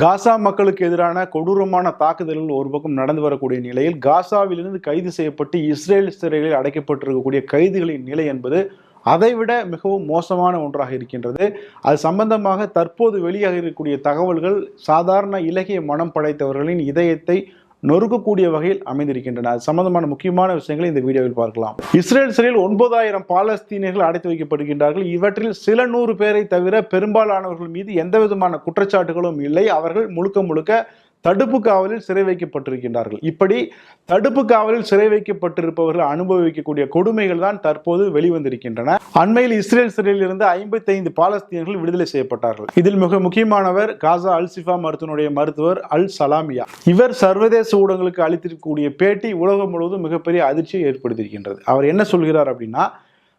காசா மக்களுக்கு எதிரான கொடூரமான தாக்குதல்கள் ஒரு பக்கம் நடந்து வரக்கூடிய நிலையில் காசாவிலிருந்து கைது செய்யப்பட்டு இஸ்ரேல் சிறைகளில் அடைக்கப்பட்டிருக்கக்கூடிய கைதிகளின் நிலை என்பது அதைவிட மிகவும் மோசமான ஒன்றாக இருக்கின்றது. அது சம்பந்தமாக தற்போது வெளியாக இருக்கக்கூடிய தகவல்கள் சாதாரண இலகிய மனம் படைத்தவர்களின் இதயத்தை நொறுக்கக்கூடிய வகையில் அமைந்திருக்கின்றன. அது சம்பந்தமான முக்கியமான விஷயங்களை இந்த வீடியோவில் பார்க்கலாம். இஸ்ரேல் சிறையில் ஒன்பதாயிரம் பாலஸ்தீனியர்கள் அடைத்து வைக்கப்படுகின்றார்கள். இவற்றில் சில நூறு பேரை தவிர பெரும்பாலானவர்கள் மீது எந்த விதமான குற்றச்சாட்டுகளும் இல்லை. அவர்கள் முழுக்க முழுக்க தடுப்பு காவலில் சிறை வைக்கப்பட்டிருக்கின்றார்கள். இப்படி தடுப்பு காவலில் சிறை வைக்கப்பட்டிருப்பவர்கள் அனுபவிக்கக்கூடிய கொடுமைகள் தான் தற்போது வெளிவந்திருக்கின்றன. அண்மையில் இஸ்ரேல் சிறையில் இருந்து ஐம்பத்தைந்து பாலஸ்தீனர்கள் விடுதலை செய்யப்பட்டார்கள். இதில் மிக முக்கியமானவர் காசா அல்சிஃபா மருத்துவனுடைய மருத்துவர் அல் சலாமியா. இவர் சர்வதேச ஊடகங்களுக்கு அளித்திருக்கக்கூடிய பேட்டி உலகம் முழுவதும் மிகப்பெரிய அதிர்ச்சியை ஏற்படுத்தியிருக்கின்றது. அவர் என்ன சொல்கிறார் அப்படின்னா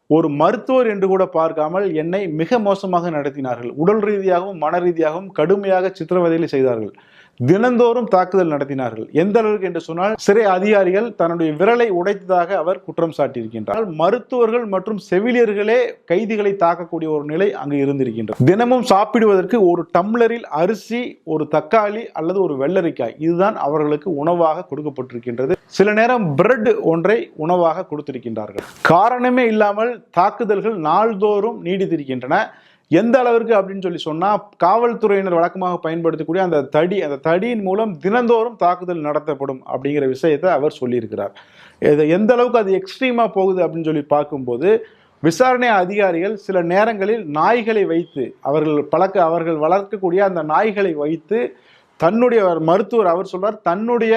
ஒரு மருத்துவர் என்று கூட பார்க்காமல் என்னை மிக மோசமாக நடத்தினார்கள். உடல் ரீதியாகவும் மன ரீதியாகவும் கடுமையாக சித்திரவதைகளை செய்தார்கள். தினந்தோறும் தாக்குதல் நடத்தினார்கள். எந்த அளவுக்கு என்று சொன்னால் சிறை அதிகாரிகள் தன்னுடைய விரலை உடைத்ததாக அவர் குற்றம் சாட்டியிருக்கின்றார். மருத்துவர்கள் மற்றும் செவிலியர்களே கைதிகளை தாக்கக்கூடிய ஒரு நிலை அங்கு இருந்திருக்கின்றது. தினமும் சாப்பிடுவதற்கு ஒரு டம்ளரில் அரிசி ஒரு தக்காளி அல்லது ஒரு வெள்ளரிக்காய் இதுதான் அவர்களுக்கு உணவாக கொடுக்கப்பட்டிருக்கின்றது. சில நேரம் பிரெட் ஒன்றை உணவாக கொடுத்திருக்கின்றார்கள். காரணமே இல்லாமல் தாக்குதல்கள் நாள்தோறும் நீடித்திருக்கின்றன. எந்த அளவிற்கு அப்படின்னு சொல்லி சொன்னால் காவல்துறையினர் வழக்கமாக பயன்படுத்தக்கூடிய அந்த தடி அந்த தடியின் மூலம் தினந்தோறும் தாக்குதல் நடத்தப்படும் அப்படிங்கிற விஷயத்தை அவர் சொல்லியிருக்கிறார். இது எந்த அளவுக்கு அது எக்ஸ்ட்ரீமாக போகுது அப்படின்னு சொல்லி பார்க்கும்போது விசாரணை அதிகாரிகள் சில நேரங்களில் நாய்களை வைத்து அவர்கள் பழக்க அவர்கள் வளர்க்கக்கூடிய அந்த நாய்களை வைத்து தன்னுடைய மருத்துவர் அவர் சொல்றார் தன்னுடைய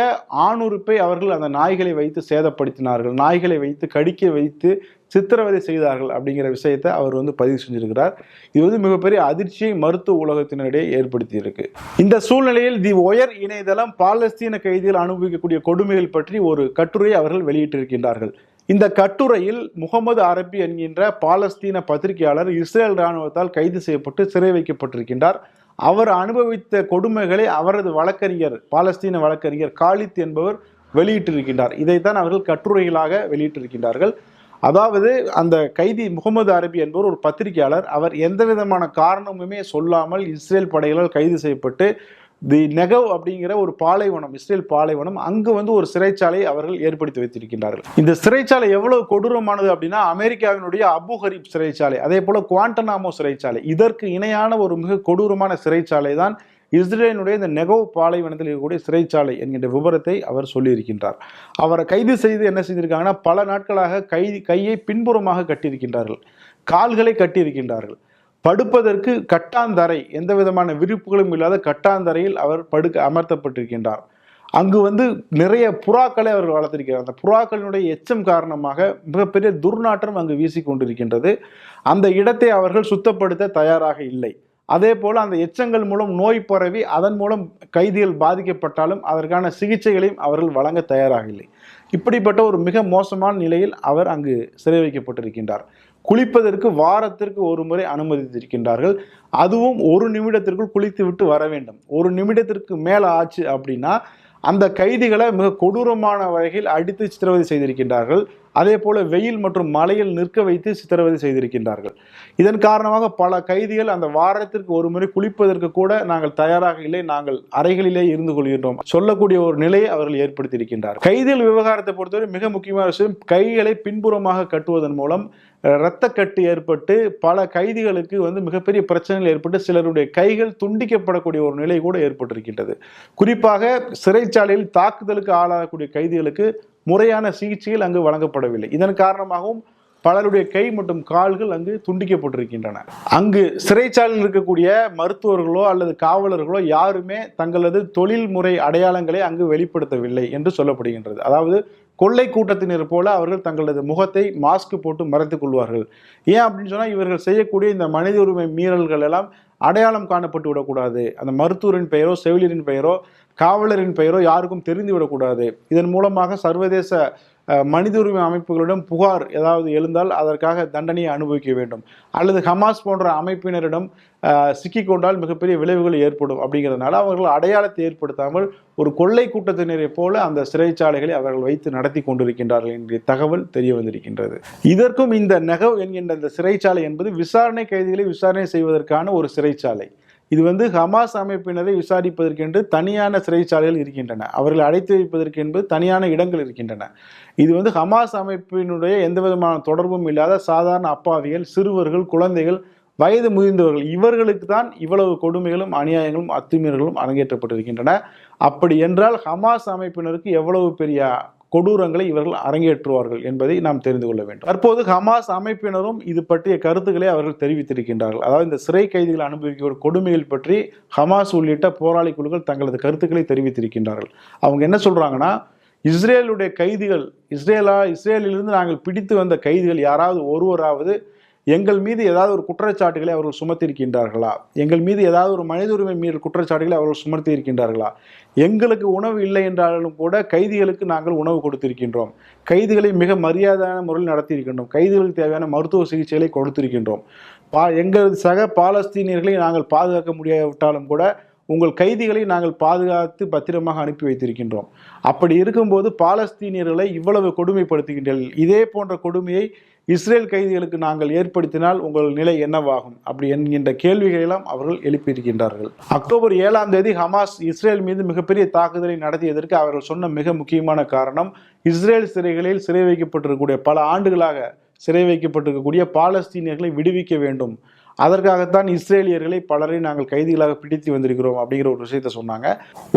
ஆணுறுப்பை அவர்கள் அந்த நாய்களை வைத்து சேதப்படுத்தினார்கள் நாய்களை வைத்து கடிக்க வைத்து சித்திரவதை செய்தார்கள் அப்படிங்கிற விஷயத்தை அவர் வந்து பதிவு செஞ்சிருக்கிறார். இது வந்து மிகப்பெரிய அதிர்ச்சியை மருத்துவ உலகத்தினரிடையே ஏற்படுத்தி இருக்கு இந்த சூழ்நிலையில் தி ஒயர் இணையதளம் பாலஸ்தீன கைதிகள் அனுபவிக்கக்கூடிய கொடுமைகள் பற்றி ஒரு கட்டுரையை அவர்கள் வெளியிட்டிருக்கின்றார்கள். இந்த கட்டுரையில் முகமது அரபி என்கின்ற பாலஸ்தீன பத்திரிகையாளர் இஸ்ரேல் இராணுவத்தால் கைது செய்யப்பட்டு சிறை வைக்கப்பட்டிருக்கின்றார். அவர் அனுபவித்த கொடுமைகளை அவரது வழக்கறிஞர் பாலஸ்தீன வழக்கறிஞர் காலித் என்பவர் வெளியிட்டிருக்கின்றார். இதைத்தான் அவர்கள் கட்டுரைகளாக வெளியிட்டிருக்கின்றார்கள். அதாவது அந்த கைதி முகமது அரபி என்பவர் ஒரு பத்திரிகையாளர். அவர் எந்த விதமான காரணமுமே சொல்லாமல் இஸ்ரேல் படைகளால் கைது செய்யப்பட்டு தி நெகவ் அப்படிங்கிற ஒரு பாலைவனம் இஸ்ரேல் பாலைவனம் அங்கு வந்து ஒரு சிறைச்சாலை அவர்கள் ஏற்படுத்தி வைத்திருக்கின்றார்கள். இந்த சிறைச்சாலை எவ்வளவு கொடூரமானது அப்படின்னா அமெரிக்காவினுடைய அபு ஹரீப் சிறைச்சாலை அதே போல குவாண்டனாமோ சிறைச்சாலை. இதற்கு இணையான ஒரு மிக கொடூரமான சிறைச்சாலை தான் இஸ்ரேலினுடைய இந்த நெகவ் பாலைவனத்தில் இருக்கக்கூடிய சிறைச்சாலை என்கின்ற விவரத்தை அவர் சொல்லியிருக்கின்றார். அவரை கைது செய்து என்ன செய்திருக்காங்கன்னா பல நாட்களாக கை கையை பின்புறமாக கட்டியிருக்கின்றார்கள். கால்களை கட்டியிருக்கின்றார்கள். படுப்பதற்கு கட்டாந்தரை எந்த விதமான விரிப்புகளும் இல்லாத கட்டாந்தரையில் அவர் படுக்க அமர்த்தப்பட்டிருக்கின்றார். அங்கு வந்து நிறைய புறாக்களை அவர்கள் வளர்த்திருக்கிறார். அந்த புறாக்களினுடைய எச்சம் காரணமாக மிகப்பெரிய துர்நாற்றம் அங்கு வீசிக்கொண்டிருக்கின்றது. அந்த இடத்தை அவர்கள் சுத்தப்படுத்த தயாராக இல்லை. அதே போல் அந்த எச்சங்கள் மூலம் நோய் பரவி அதன் மூலம் கைதிகள் பாதிக்கப்பட்டாலும் அதற்கான சிகிச்சைகளையும் அவர்கள் வழங்க தயாராக இல்லை. இப்படிப்பட்ட ஒரு மிக மோசமான நிலையில் அவர் அங்கு சிறை வைக்கப்பட்டிருக்கின்றார் குளிப்பதற்கு வாரத்திற்கு ஒரு முறை அனுமதித்திருக்கின்றார்கள். அதுவும் ஒரு நிமிடத்திற்குள் குளித்து விட்டு வர வேண்டும். ஒரு நிமிடத்திற்கு மேலே ஆச்சு அப்படின்னா அந்த கைதிகளை மிக கொடூரமான வகையில் அடித்து சித்திரவதை செய்திருக்கின்றார்கள். அதே போல வெயில் மற்றும் மழையில் நிற்க வைத்து சித்திரவதை செய்திருக்கின்றார்கள். இதன் காரணமாக பல கைதிகள் அந்த வாரத்திற்கு ஒரு முறை குளிப்பதற்கு கூட நாங்கள் தயாராக இல்லை. நாங்கள் அறைகளிலே இருந்து கொள்கின்றோம். சொல்லக்கூடிய ஒரு நிலையை அவர்கள் ஏற்படுத்தியிருக்கின்றார் கைதிகள் விவகாரத்தை பொறுத்தவரை மிக முக்கியமான விஷயம் கைகளை பின்புறமாக கட்டுவதன் மூலம் இரத்தக்கட்டு ஏற்பட்டு பல கைதிகளுக்கு வந்து மிகப்பெரிய பிரச்சனைகள் ஏற்பட்டு சிலருடைய கைகள் துண்டிக்கப்படக்கூடிய ஒரு நிலை கூட ஏற்பட்டிருக்கின்றது. குறிப்பாக சிறைச்சாலையில் தாக்குதலுக்கு ஆளாகக்கூடிய கைதிகளுக்கு முறையான சிகிச்சைகள் அங்கு வழங்கப்படவில்லை. இதன் காரணமாகவும் பலருடைய கை மற்றும் கால்கள் அங்கு துண்டிக்கப்பட்டிருக்கின்றன. அங்கு சிறைச்சாலையில் இருக்கக்கூடிய மருத்துவர்களோ அல்லது காவலர்களோ யாருமே தங்களது தொழில்முறை அடையாளங்களை அங்கு வெளிப்படுத்தவில்லை என்று சொல்லப்படுகின்றது. அதாவது கொள்ளை கூட்டத்தினர் போல அவர்கள் தங்களது முகத்தை மாஸ்க் போட்டு மறைத்துக் கொள்வார்கள். ஏன் அப்படின்னு சொன்னால் இவர்கள் செய்யக்கூடிய இந்த மனித உரிமை மீறல்கள் எல்லாம் அடையாளம் காணப்பட்டு விடக்கூடாது. அந்த மருத்துவரின் பெயரோ செவிலியரின் பெயரோ காவலரின் பெயரோ யாருக்கும் தெரிந்துவிடக்கூடாது. இதன் மூலமாக சர்வதேச மனித உரிமை அமைப்புகளிடம் புகார் ஏதாவது எழுந்தால் அதற்காக தண்டனையை அனுபவிக்க வேண்டும். அல்லது ஹமாஸ் போன்ற அமைப்பினரிடம் சிக்கிக்கொண்டால் மிகப்பெரிய விளைவுகள் ஏற்படும் அப்படிங்கிறதுனால அவர்கள் அடையாளத்தை ஏற்படுத்தாமல் ஒரு கொள்ளை கூட்டத்தினரை போல அந்த சிறைச்சாலைகளை அவர்கள் வைத்து நடத்தி கொண்டிருக்கின்றார்கள் என்கிற தகவல் தெரிய வந்திருக்கின்றது. இதற்கும் இந்த நெகவ் என்கின்ற இந்த சிறைச்சாலை என்பது விசாரணை கைதிகளை விசாரணை செய்வதற்கான ஒரு சிறைச்சாலை. இது வந்து ஹமாஸ் அமைப்பினரை விசாரிப்பதற்கென்று தனியான சிறைச்சாலைகள் இருக்கின்றன. அவர்களை அடைத்து வைப்பதற்கு என்பது தனியான இடங்கள் இருக்கின்றன. இது வந்து ஹமாஸ் அமைப்பினுடைய எந்த விதமான தொடர்பும் இல்லாத சாதாரண அப்பாவிகள் சிறுவர்கள் குழந்தைகள் வயது முதிர்ந்தவர்கள் இவர்களுக்கு தான் இவ்வளவு கொடுமைகளும் அநியாயங்களும் அத்துமீறல்களும் அரங்கேற்றப்பட்டிருக்கின்றன. அப்படி என்றால் ஹமாஸ் அமைப்பினருக்கு எவ்வளவு பெரிய கொடூரங்களை இவர்கள் அரங்கேற்றுவார்கள் என்பதை நாம் தெரிந்து கொள்ள வேண்டும். தற்போது ஹமாஸ் அமைப்பினரும் இது பற்றிய கருத்துக்களை அவர்கள் தெரிவித்திருக்கின்றார்கள். அதாவது இந்த சிறை கைதிகள் அனுபவிக்கிற கொடுமைகள் பற்றி ஹமாஸ் உள்ளிட்ட போராளி குழுக்கள் தங்களது கருத்துக்களை தெரிவித்திருக்கின்றார்கள். அவங்க என்ன சொல்றாங்கன்னா இஸ்ரேலுடைய கைதிகள் இஸ்ரேலா இஸ்ரேலிலிருந்து நாங்கள் பிடித்து வந்த கைதிகள் யாராவது ஒருவராவது எங்கள் மீது ஏதாவது ஒரு குற்றச்சாட்டுகளை அவர்கள் சுமத்தியிருக்கின்றார்களா? எங்கள் மீது ஏதாவது ஒரு மனித உரிமை மீறல் குற்றச்சாட்டுகளை அவர்கள் சுமத்தி இருக்கின்றார்களா எங்களுக்கு உணவு இல்லை என்றாலும் கூட கைதிகளுக்கு நாங்கள் உணவு கொடுத்திருக்கின்றோம். கைதிகளை மிக மரியாதையான முறையில் நடத்தியிருக்கின்றோம். கைதிகளுக்கு தேவையான மருத்துவ சிகிச்சைகளை கொடுத்திருக்கின்றோம். பா எங்களது சக பாலஸ்தீனியர்களை நாங்கள் பாதுகாக்க முடியாவிட்டாலும் கூட உங்கள் கைதிகளை நாங்கள் பாதுகாத்து பத்திரமாக அனுப்பி வைத்திருக்கின்றோம். அப்படி இருக்கும்போது பாலஸ்தீனியர்களை இவ்வளவு கொடுமைப்படுத்துகின்றீர்கள். இதே போன்ற கொடுமையை இஸ்ரேல் கைதிகளுக்கு நாங்கள் ஏற்படுத்தினால் உங்கள் நிலை என்னவாகும்? அப்படி என்கின்ற கேள்விகளெல்லாம் அவர்கள் எழுப்பியிருக்கின்றார்கள். அக்டோபர் ஏழாம் தேதி ஹமாஸ் இஸ்ரேல் மீது மிகப்பெரிய தாக்குதலை நடத்தியதற்கு அவர்கள் சொன்ன மிக முக்கியமான காரணம் இஸ்ரேல் சிறைகளில் சிறை வைக்கப்பட்டிருக்கக்கூடிய பல ஆண்டுகளாக சிறை வைக்கப்பட்டிருக்கக்கூடிய பாலஸ்தீனியர்களை விடுவிக்க வேண்டும். அதற்காகத்தான் இஸ்ரேலியர்களை பலரை நாங்கள் கைதிகளாக பிடித்து வந்திருக்கிறோம் அப்படிங்கிற ஒரு விஷயத்த சொன்னாங்க.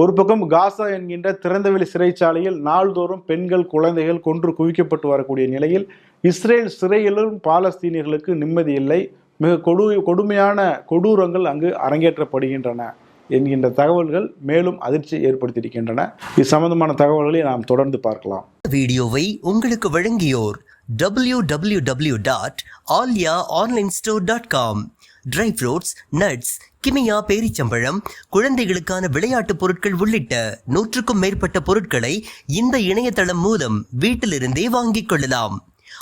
ஒரு பக்கம் காசா என்கின்ற திறந்தவெளி சிறைச்சாலையில் நாள்தோறும் பெண்கள் குழந்தைகள் கொன்று குவிக்கப்பட்டு வரக்கூடிய நிலையில் இஸ்ரேல் சிறையிலும் பாலஸ்தீனியர்களுக்கு நிம்மதி இல்லை. மிக கொடு கொடுமையான கொடூரங்கள் அங்கு அரங்கேற்றப்படுகின்றன என்கின்ற தகவல்கள் மேலும் அதிர்ச்சி ஏற்படுத்தியிருக்கின்றன. இது சம்பந்தமான தகவல்களை நாம் தொடர்ந்து பார்க்கலாம். வீடியோவை உங்களுக்கு வழங்கியோர் W W W dot Alya online store dot com dry fruits nuts Kimia பேரிச்சம்பழம் குழந்தைகளுக்கான விளையாட்டுப் பொருட்கள் உள்ளிட்ட நூற்றுக்கும் மேற்பட்ட பொருட்களை இந்த இணையதளம் மூலம் வீட்டிலிருந்தே வாங்கிக் கொள்ளலாம்.